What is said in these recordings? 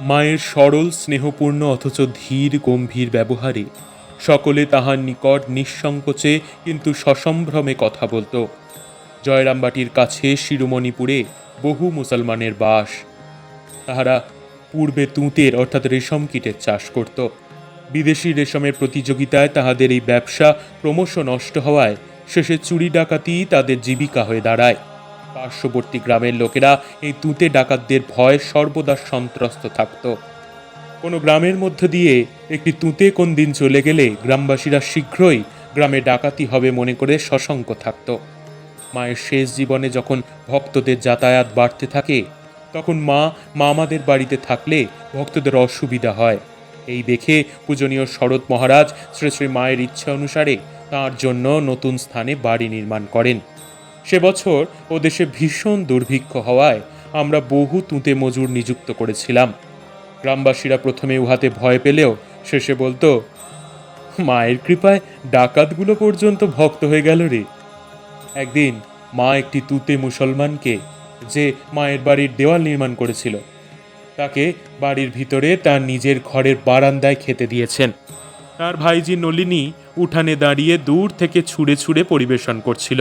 মায়ের সরল, স্নেহপূর্ণ, অথচ ধীর, গম্ভীর ব্যবহারে। সকলে তাহার নিকট নিঃসংকোচে, কিন্তু সসম্ভ্রমে কথা বলতো। জয়রামবাটির কাছে, শিরোমণিপুরে, বহু মুসলমানের বাস। তাহারা পূর্বে তুঁতের, অর্থাৎ রেশম কীটের চাষ করত। বিদেশি রেশমের প্রতিযোগিতায় তাহাদের এই ব্যবসা ক্রমশ নষ্ট হওয়ায়, শেষে চুরি ডাকাতি তাদের জীবিকা হয়ে দাঁড়ায়। পার্শ্ববর্তী গ্রামের লোকেরা এই তুঁতে ডাকাতদের ভয় সর্বদা সন্ত্রস্ত থাকত। কোনো গ্রামের মধ্য দিয়ে একটি তুঁতে কোন দিন চলে গেলে গ্রামবাসীরা শীঘ্রই গ্রামে ডাকাতি হবে মনে করে সশঙ্ক থাকত। মায়ের শেষ জীবনে যখন ভক্তদের যাতায়াত বাড়তে থাকে, তখন মা মামাদের বাড়িতে থাকলে ভক্তদের অসুবিধা হয়। এই দেখে পূজনীয় শরৎ মহারাজ শ্রী শ্রী মায়ের ইচ্ছা অনুসারে তাঁর জন্য নতুন স্থানে বাড়ি নির্মাণ করেন। সে বছর ও দেশে ভীষণ দুর্ভিক্ষ হওয়ায় আমরা বহু তুঁতে মজুর নিযুক্ত করেছিলাম। গ্রামবাসীরা প্রথমে উহাতে ভয় পেলেও শেষে বলতো, মায়ের কৃপায় ডাকাতগুলো পর্যন্ত ভক্ত হয়ে গেল রে। একদিন মা একটি তুতে মুসলমানকে, যে মায়ের বাড়ির দেওয়াল নির্মাণ করেছিল, তাকে বাড়ির ভিতরে তার নিজের ঘরের বারান্দায় খেতে দিয়েছেন। তার ভাইজি নলিনী উঠানে দাঁড়িয়ে দূর থেকে ছুঁড়ে ছুঁড়ে পরিবেশন করছিল।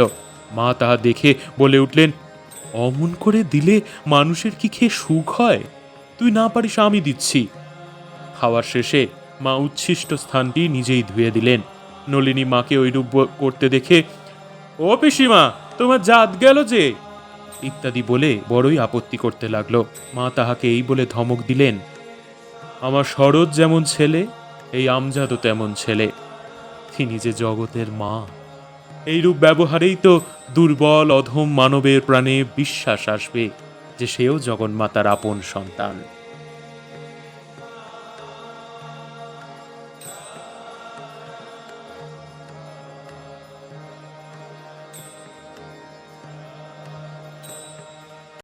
মা তাহা দেখে বলে উঠলেন, অমন করে দিলে মানুষের কি খেয়ে সুখ হয়? তুই না পারিস, আমি দিচ্ছি। খাওয়ার শেষে মা উচ্ছিষ্ট স্থানটি নিজেই ধুয়ে দিলেন। নলিনী মাকে ওইরূপ করতে দেখে, ও পিসিমা, তোমার জাত গেল যে? ইত্যাদি বলে বড়ই আপত্তি করতে লাগল। মা তাহাকে এই বলে ধমক দিলেন, আমার শরৎ যেমন ছেলে, এই আমজাদও তেমন ছেলে। তিনি যে জগতের মা। এইরূপ ব্যবহারেই তো দুর্বল অধম মানবের প্রাণে বিশ্বাস আসবে যে সেও জগন্মাতার আপন সন্তান।